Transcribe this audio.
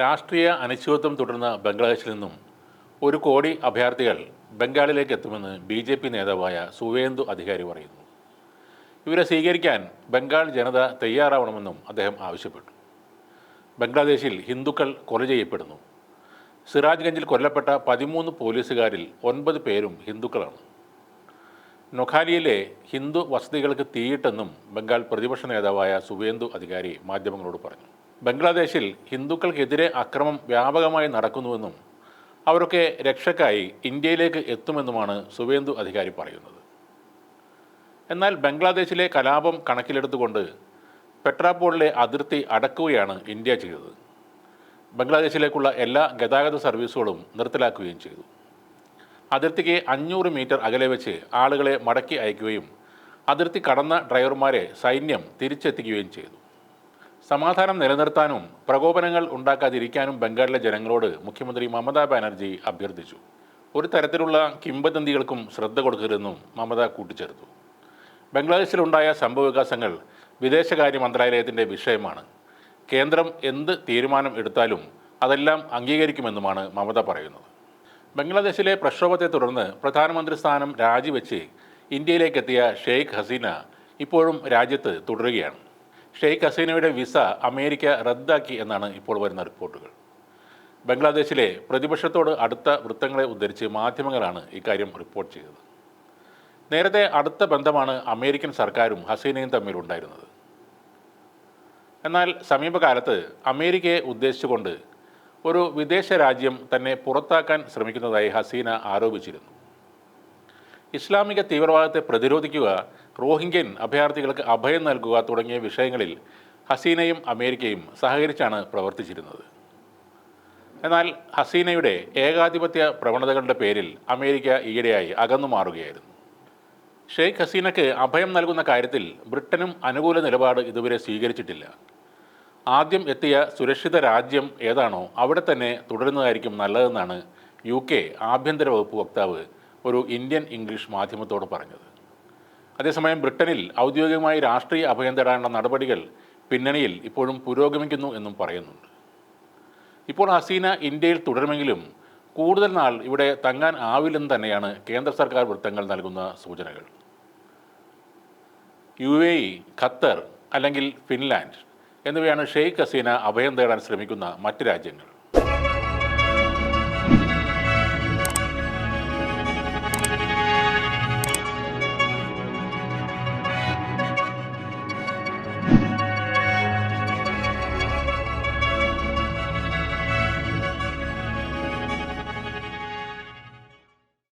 രാഷ്ട്രീയ അനിശ്ചിതത്വം തുടർന്ന ബംഗ്ലാദേശിൽ നിന്നും ഒരു കോടി അഭയാർത്ഥികൾ ബംഗാളിലേക്ക് എത്തുമെന്ന് ബി ജെ പി നേതാവായ സുവേന്ദു അധികാരി പറയുന്നു. ഇവരെ സ്വീകരിക്കാൻ ബംഗാൾ ജനത തയ്യാറാവണമെന്നും അദ്ദേഹം ആവശ്യപ്പെട്ടു. ബംഗ്ലാദേശിൽ ഹിന്ദുക്കൾ കൊല ചെയ്യപ്പെടുന്നു. സിറാജ്ഗഞ്ചിൽ കൊല്ലപ്പെട്ട പതിമൂന്ന് പോലീസുകാരിൽ ഒൻപത് പേരും ഹിന്ദുക്കളാണ്. നൊഖാലിയിലെ ഹിന്ദു വസതികൾക്ക് തീയിട്ടെന്നും ബംഗാൾ പ്രതിപക്ഷ നേതാവായ സുവേന്ദു അധികാരി മാധ്യമങ്ങളോട് പറഞ്ഞു. ബംഗ്ലാദേശിൽ ഹിന്ദുക്കൾക്കെതിരെ അക്രമം വ്യാപകമായി നടക്കുന്നുവെന്നും അവരൊക്കെ രക്ഷക്കായി ഇന്ത്യയിലേക്ക് എത്തുമെന്നുമാണ് സുവേന്ദു അധികാരി പറയുന്നത്. എന്നാൽ ബംഗ്ലാദേശിലെ കലാപം കണക്കിലെടുത്തുകൊണ്ട് പെട്രാപോളിലെ അതിർത്തി അടക്കുകയാണ് ഇന്ത്യ ചെയ്തത്. ബംഗ്ലാദേശിലേക്കുള്ള എല്ലാ ഗതാഗത സർവീസുകളും നിർത്തലാക്കുകയും ചെയ്തു. അതിർത്തിക്ക് അഞ്ഞൂറ് മീറ്റർ അകലെ വെച്ച് ആളുകളെ മടക്കി അയക്കുകയും അതിർത്തി കടന്ന ഡ്രൈവർമാരെ സൈന്യം തിരിച്ചെത്തിക്കുകയും ചെയ്തു. സമാധാനം നിലനിർത്താനും പ്രകോപനങ്ങൾ ഉണ്ടാക്കാതിരിക്കാനും ബംഗാളിലെ ജനങ്ങളോട് മുഖ്യമന്ത്രി മമതാ ബാനർജി അഭ്യർത്ഥിച്ചു. ഒരു തരത്തിലുള്ള കിംബദന്തികൾക്കും ശ്രദ്ധ കൊടുക്കരുതെന്നും മമത കൂട്ടിച്ചേർത്തു. ബംഗ്ലാദേശിലുണ്ടായ സംഭവവികാസങ്ങൾ വിദേശകാര്യ മന്ത്രാലയത്തിന്റെ വിഷയമാണ്. കേന്ദ്രം എന്ത് തീരുമാനം എടുത്താലും അതെല്ലാം അംഗീകരിക്കുമെന്നുമാണ് മമത പറയുന്നത്. ബംഗ്ലാദേശിലെ പ്രക്ഷോഭത്തെ തുടർന്ന് പ്രധാനമന്ത്രി സ്ഥാനം രാജിവെച്ച് ഇന്ത്യയിലേക്കെത്തിയ ഷെയ്ഖ് ഹസീന ഇപ്പോഴും രാജ്യത്ത് തുടരുകയാണ്. ഷെയ്ഖ് ഹസീനയുടെ വിസ അമേരിക്ക റദ്ദാക്കി എന്നാണ് ഇപ്പോൾ വരുന്ന റിപ്പോർട്ടുകൾ. ബംഗ്ലാദേശിലെ പ്രതിപക്ഷത്തോട് അടുത്ത വൃത്തങ്ങളെ ഉദ്ധരിച്ച് മാധ്യമങ്ങളാണ് ഇക്കാര്യം റിപ്പോർട്ട് ചെയ്തത്. നേരത്തെ അടുത്ത ബന്ധമാണ് അമേരിക്കൻ സർക്കാരും ഹസീനയും തമ്മിലുണ്ടായിരുന്നത് എന്നാൽ സമീപകാലത്ത് അമേരിക്കയെ ഉദ്ദേശിച്ചുകൊണ്ട് ഒരു വിദേശ രാജ്യം തന്നെ പുറത്താക്കാൻ ശ്രമിക്കുന്നതായി ഹസീന ആരോപിച്ചിരുന്നു. ഇസ്ലാമിക തീവ്രവാദത്തെ പ്രതിരോധിക്കുക റോഹിംഗ്യൻ അഭയാർത്ഥികൾക്ക് അഭയം നൽകുക തുടങ്ങിയ വിഷയങ്ങളിൽ ഹസീനയും അമേരിക്കയും സഹകരിച്ചാണ് പ്രവർത്തിച്ചിരുന്നത്. എന്നാൽ ഹസീനയുടെ ഏകാധിപത്യ പ്രവണതകളുടെ പേരിൽ അമേരിക്ക ഈയിടെയായി അകന്നു മാറുകയായിരുന്നു. ഷെയ്ഖ് ഹസീനയ്ക്ക് അഭയം നൽകുന്ന കാര്യത്തിൽ ബ്രിട്ടനും അനുകൂല നിലപാട് ഇതുവരെ സ്വീകരിച്ചിട്ടില്ല. ആദ്യം എത്തിയ സുരക്ഷിത രാജ്യം ഏതാണോ അവിടെ തന്നെ തുടരുന്നതായിരിക്കും നല്ലതെന്നാണ് യു കെ ആഭ്യന്തര വകുപ്പ് വക്താവ് ഒരു ഇന്ത്യൻ ഇംഗ്ലീഷ് മാധ്യമത്തോട് പറഞ്ഞത്. അതേസമയം ബ്രിട്ടനിൽ ഔദ്യോഗികമായി രാഷ്ട്രീയ അഭയം തേടാനുള്ള നടപടികൾ പിന്നണിയിൽ ഇപ്പോഴും പുരോഗമിക്കുന്നു എന്നും പറയുന്നുണ്ട്. ഇപ്പോൾ ഹസീന ഇന്ത്യയിൽ തുടരുമെങ്കിലും കൂടുതൽ നാൾ ഇവിടെ തങ്ങാൻ ആവില്ലെന്ന് തന്നെയാണ് കേന്ദ്ര സർക്കാർ വൃത്തങ്ങൾ നൽകുന്ന സൂചനകൾ. യു എ ഇ ഖത്തർ അല്ലെങ്കിൽ ഫിൻലാൻഡ് എന്നിവയാണ് ഷെയ്ഖ് ഹസീന അഭയം തേടാൻ ശ്രമിക്കുന്ന മറ്റ് രാജ്യങ്ങൾ.